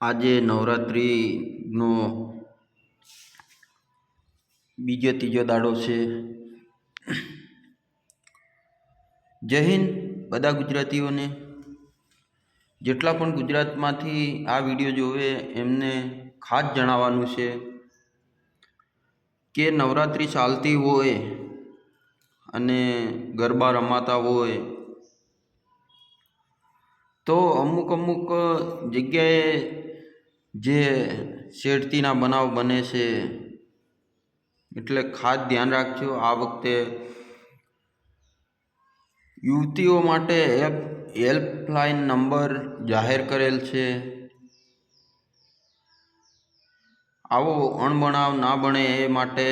આજે નવરાત્રિનો બીજો ત્રીજો દાડો છે. જય હિન્દ બધા ગુજરાતીઓને. જેટલા પણ ગુજરાતમાંથી આ વીડિયો જોવે એમને ખાસ જણાવવાનું છે કે નવરાત્રિ ચાલતી હોય અને ગરબા રમાતા હોય તો અમુક અમુક જગ્યાએ જે છેડતીના બનાવ બને છે, એટલે ખાસ ધ્યાન રાખજો. આ વખતે યુવતીઓ માટે એપ હેલ્પલાઇન નંબર જાહેર કરેલ છે. આવો અણબણાવ ના બને એ માટે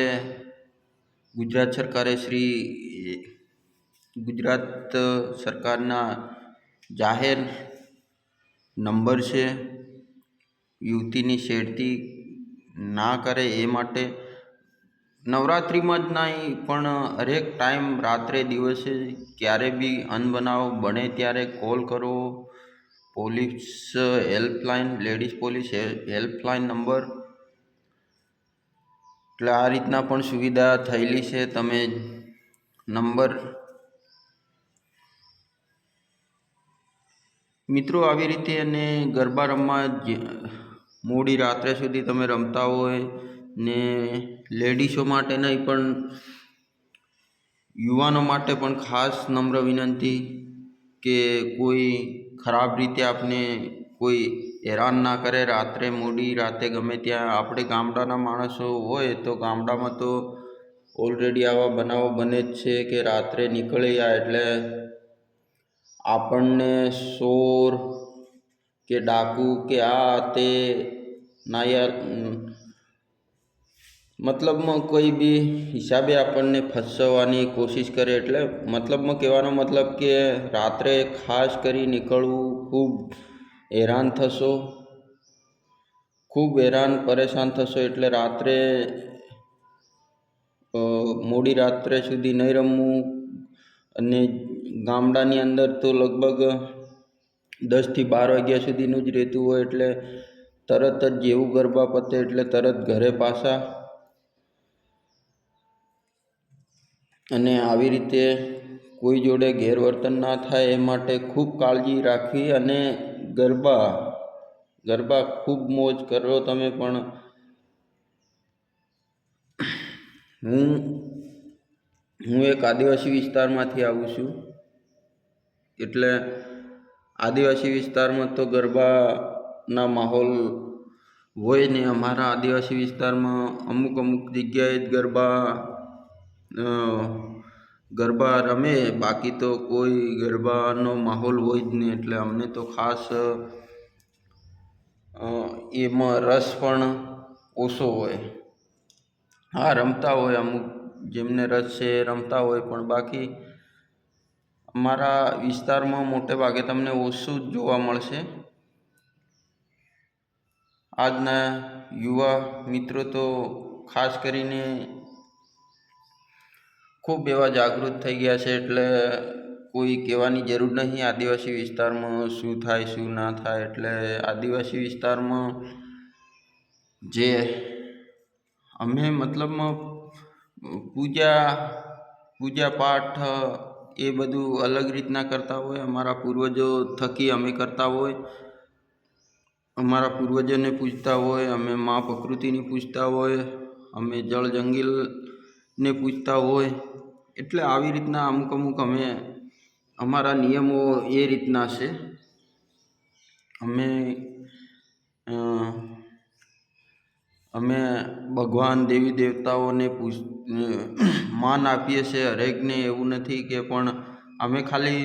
ગુજરાત સરકારે શ્રી ગુજરાત સરકારના જાહેર નંબર છે. યુવતીની છેડતી ના કરે એ માટે નવરાત્રિમાં જ નહીં, પણ હરેક ટાઈમ રાત્રે દિવસે ક્યારે બી અનબનાવ બને ત્યારે કોલ કરો. Police helpline, ladies police helpline number. એટલે આ રીતના પણ સુવિધા થયેલી છે. તમે નંબર મિત્રો આવી રીતે અને ગરબા રમવા જે- મોડી રાત્રે સુધી તમે રમતા હોય ને લેડીઝો માટે નહીં, પણ યુવાનો માટે પણ ખાસ નમ્ર વિનંતી કે કોઈ ખરાબ રીતે આપને કોઈ હેરાન ના કરે. રાત્રે મોડી રાતે ગમે ત્યાં આપણે ગામડાના માણસો હોય તો ગામડામાં તો ઓલરેડી આવા બનાવો બને જ છે કે રાત્રે નીકળ્યા એટલે આપણને ચોર કે ડાકુ કે આ તે, નાયર મતલબમાં કોઈ બી હિસાબે આપણને ફસવાની કોશિશ કરે એટલે મતલબમાં કહેવાનો મતલબ કે રાત્રે ખાસ કરી નીકળવું ખૂબ હેરાન થશો. ખૂબ હેરાન, પરેશાન થશો એટલે રાત્રે મોડી રાત્રે સુધી નહીં રમવું. અને ગામડાની અંદર તો લગભગ દસથી બાર વાગ્યા સુધીનું જ રહેતું હોય એટલે તરત જ જેવું ગરબા પતે એટલે તરત ઘરે પાછા. અને આવી રીતે કોઈ જોડે ગેરવર્તન ના થાય એ માટે ખૂબ કાળજી રાખવી અને ગરબા ગરબા ખૂબ મોજ કરો તમે પણ. હું હું એક આદિવાસી વિસ્તારમાંથી આવું છું. એટલે આદિવાસી વિસ્તારમાં તો ગરબાના માહોલ હોય ને અમારા આદિવાસી વિસ્તારમાં અમુક અમુક જગ્યાએ જ ગરબા ગરબા રમે. બાકી તો કોઈ ગરબાનો માહોલ હોય જ નહીં. એટલે અમને તો ખાસ એમાં રસ પણ ઓછો હોય. હા, રમતા હોય અમુક. જેમને રસ છે રમતા હોય. પણ બાકી અમારા વિસ્તારમાં મોટે ભાગે તમને ઓછું જ જોવા મળશે. આજના યુવા મિત્રો તો ખાસ કરીને ખૂબ એવા જાગૃત થઈ ગયા છે એટલે કોઈ કહેવાની જરૂર નહીં, આદિવાસી વિસ્તારમાં શું થાય, શું ના થાય, એટલે આદિવાસી વિસ્તારમાં જે અમે મતલબમાં પૂજા પૂજા પાઠ એ બધું અલગ રીતના કરતા હોય. અમારા પૂર્વજો થકી અમે કરતા હોય. અમારા પૂર્વજોને પૂજતા હોય, અમે મા પ્રકૃતિને પૂજતા હોય, અમે જળ જંગીલને પૂજતા હોય. એટલે આવી રીતના અમુક અમુક અમે, અમારા નિયમો એ રીતના છે. અમે અમે ભગવાન દેવી દેવતાઓને પૂજ માન આપીએ છીએ હરેકને એવું નથી કે પણ અમે ખાલી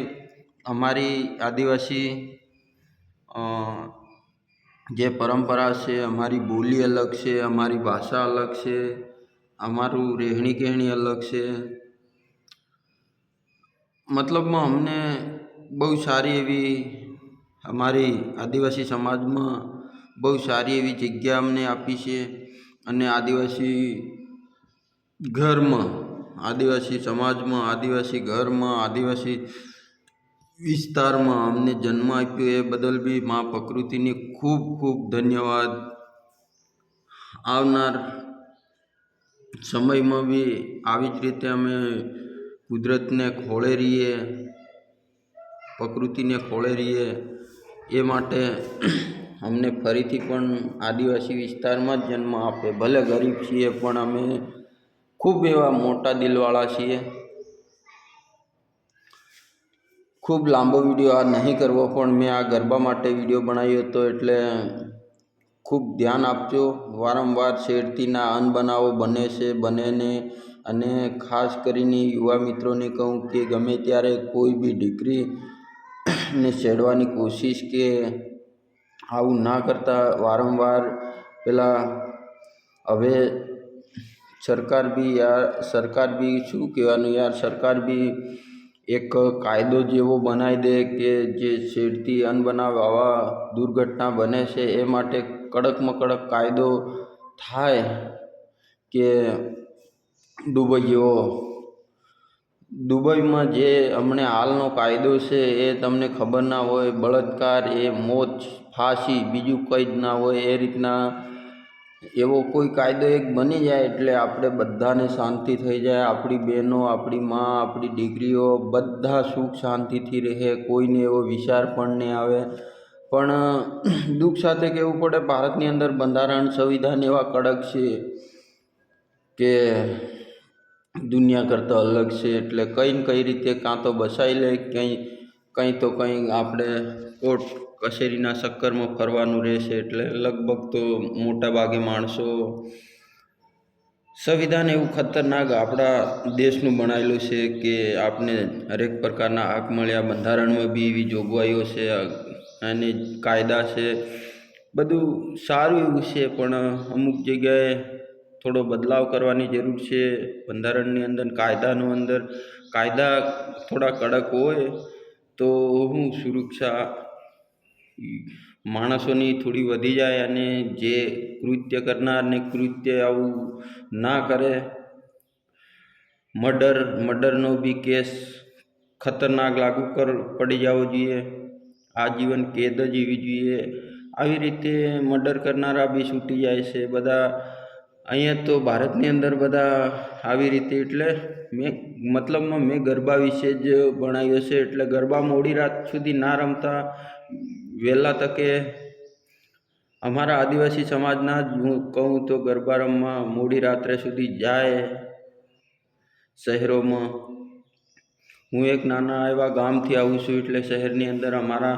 અમારી આદિવાસી જે પરંપરા છે, અમારી બોલી અલગ છે, અમારી ભાષા અલગ છે, અમારું રહેણી કહેણી અલગ છે. મતલબમાં અમને બહુ સારી એવી અમારી આદિવાસી સમાજમાં બહુ સારી એવી જગ્યા અમને આપી છે. અને આદિવાસી ઘરમાં, આદિવાસી સમાજમાં, આદિવાસી ઘરમાં, આદિવાસી વિસ્તારમાં અમને જન્મ આપ્યો એ બદલ બી મા પ્રકૃતિની ખૂબ ખૂબ ધન્યવાદ. આવનાર સમયમાં બી આવી જ રીતે અમે કુદરતને ખોળે રહીએ પ્રકૃતિને ખોળે રહીએ એ માટે અમને ફરીથી પણ આદિવાસી વિસ્તારમાં જ જન્મ આપે. ભલે ગરીબ છીએ, પણ અમે ખૂબ એવા મોટા દિલવાળા છીએ. ખૂબ લાંબો વીડિયો આ નહીં કરવો, પણ મેં આ ગરબા માટે વીડિયો બનાવ્યો હતો એટલે ખૂબ ધ્યાન આપજો. વારંવાર શેરતીના અન્ન બનાવો, બને છે, બને ને. અને ખાસ કરીને યુવા મિત્રોને કહું કે ગમે ત્યારે કોઈ બી દીકરી ને છેડવાની કોશિશ કે આવું ના કરતા વારંવાર પેલા હવે સરકાર બી યાર, સરકાર બી શું કહેવાનું યાર, સરકાર બી એક કાયદો જેવો બનાવી દે કે જે છેડતી અનબનાવ આવા દુર્ઘટના બને છે, એ માટે કડકમાં કડક કાયદો થાય કે દુબઈ જેવો દુબઈમાં જે હમણે હાલનો કાયદો છે, એ તમને ખબર ના હોય, બળાત્કાર એ મોત ફાંસી, બીજું કંઈ જ ના હોય એ રીતના એવો કોઈ કાયદો એક બની જાય એટલે આપણે બધાને શાંતિ થઈ જાય. આપણી બહેનો, આપણી મા, આપણી દીકરીઓ બધા સુખ શાંતિથી રહે, કોઈને એવો વિચાર પણ નહીં આવે. પણ દુઃખ સાથે કહેવું પડે, ભારતની અંદર બંધારણ સંવિધાન એવા કડક છે કે દુનિયા કરતાં અલગ છે. એટલે કંઈ ને કઈ રીતે કાં તો બસાઈ લે, કંઈ કંઈ તો કંઈ આપણે કોર્ટ કચેરીના ચક્કરમાં ફરવાનું રહેશે એટલે લગભગ તો મોટા ભાગે માણસો સંવિધાન એવું ખતરનાક આપણા દેશનું બનાવેલું છે કે આપને હરેક પ્રકારના હક મળ્યા, બંધારણમાં બી એવી જોગવાઈઓ છે, અને કાયદા છે, બધું સારું એવું છે, પણ અમુક જગ્યાએ થોડો બદલાવ કરવાની જરૂર છે, બંધારણની અંદર, કાયદાનું અંદર. કાયદા થોડા કડક હોય તો હું સુરક્ષા માણસોની થોડી વધી જાય અને જે કૃત્ય કરનારને કૃત્ય આવું ના કરે, મર્ડર, મર્ડરનો બી કેસ ખતરનાક લાગુ કર, પડી જવો જોઈએ, આજીવન કેદ જીવી જોઈએ. આવી રીતે મર્ડર કરનારા બી છૂટી જાય છે. બધા અહીંયા તો ભારતની અંદર બધા આવી રીતે એટલે મેં મતલબમાં મેં ગરબા વિશે જ ભણાવ્યો છે એટલે ગરબા મોડી રાત સુધી ના રમતા. વહેલા તકે અમારા આદિવાસી સમાજના જ હું કહું તો ગરબા રમવા મોડી રાત્રે સુધી જાય શહેરોમાં. હું એક નાના એવા ગામથી આવું છું એટલે શહેરની અંદર અમારા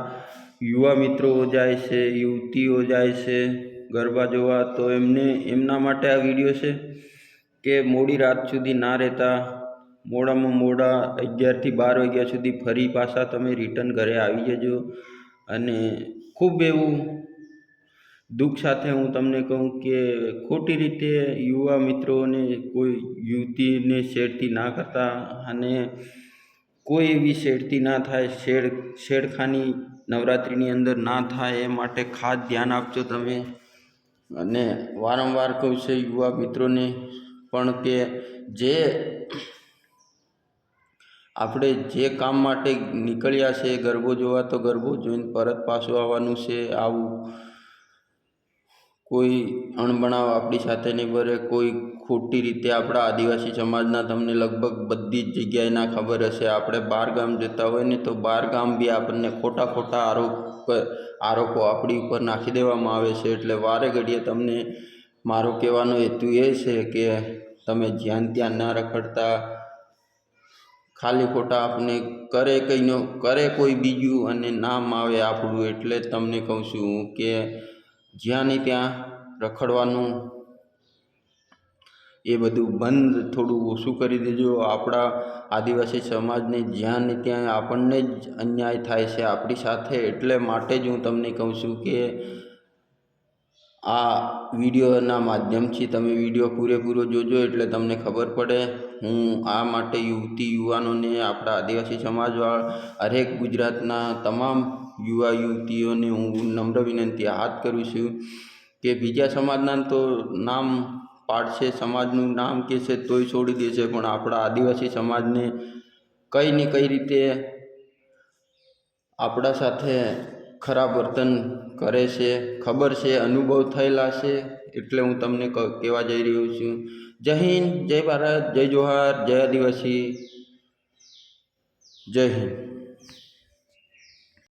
યુવા મિત્રો જાય છે, યુવતીઓ જાય છે. ગરબા જોવા, તો એમને, એમના માટે આ વીડિયો છે કે મોડી રાત સુધી ના રહેતા, મોડામાં મોડા અગિયારથી બાર વાગ્યા સુધી ફરી પાછા તમે રિટર્ન ઘરે આવી જજો. અને ખૂબ એવું દુઃખ સાથે હું તમને કહું કે ખોટી રીતે યુવા મિત્રોને, કોઈ યુવતીને શેડતી ના કરતા અને કોઈ એવી શેડતી ના થાય શેડ શેડખાની નવરાત્રિની અંદર ના થાય, એ માટે ખાસ ધ્યાન આપજો તમે. અને વારંવાર કહું છે, યુવા મિત્રોને પણ કે જે આપણે જે કામ માટે નીકળ્યા છે, ગરબો જોવા, તો ગરબો જોઈને પરત પાછું આવવાનું છે, આવું કોઈ અણબણાવ આપણી સાથે નહીં ભરે કોઈ ખોટી રીતે આપણા આદિવાસી સમાજના તમને લગભગ બધી જ જગ્યાએ ના ખબર હશે. આપણે બહાર ગામ જતા હોય ને તો બહાર ગામ બી આપણને ખોટા ખોટા આરોપ આરોપો આપણી ઉપર નાખી દેવામાં આવે છે. એટલે વારે ઘડીએ તમને મારો કહેવાનો હેતુ એ છે કે તમે જ્યાં ત્યાં ના રખડતા, ખાલી ખોટા આપણે કરે કંઈનો કરે કોઈ બીજું અને નામ આવે આપણું. એટલે તમને કહું છું કે જ્યાં ને ત્યાં રખડવાનું, એ બધું બંધ થોડું ઓછું કરી દેજો. આપણા આદિવાસી સમાજને જ્યાં ને ત્યાં આપણને જ અન્યાય થાય છે આપણી સાથે. એટલે માટે જ હું તમને કહું છું કે આ વિડીયોના માધ્યમથી તમે વીડિયો પૂરેપૂરો જોજો એટલે તમને ખબર પડે. હું આ માટે યુવતી યુવાનોને, આપણા આદિવાસી સમાજવાળા, હરેક ગુજરાતના તમામ યુવા યુવતીઓને હું નમ્ર વિનંતી હાથ કરું છું કે બીજા સમાજના તો નામ પાડશે, સમાજનું નામ કહેશે, તોય છોડી દેશે, પણ આપણા આદિવાસી સમાજને કંઈ ને કઈ રીતે આપણા સાથે ખરાબ વર્તન કરે છે, ખબર છે, અનુભવ થયેલા છે, એટલે હું તમને કહેવા જઈ રહ્યો છું. જય હિન્દ, જય ભારત, જય જોહાર, જય આદિવાસી, જય હિન્દ.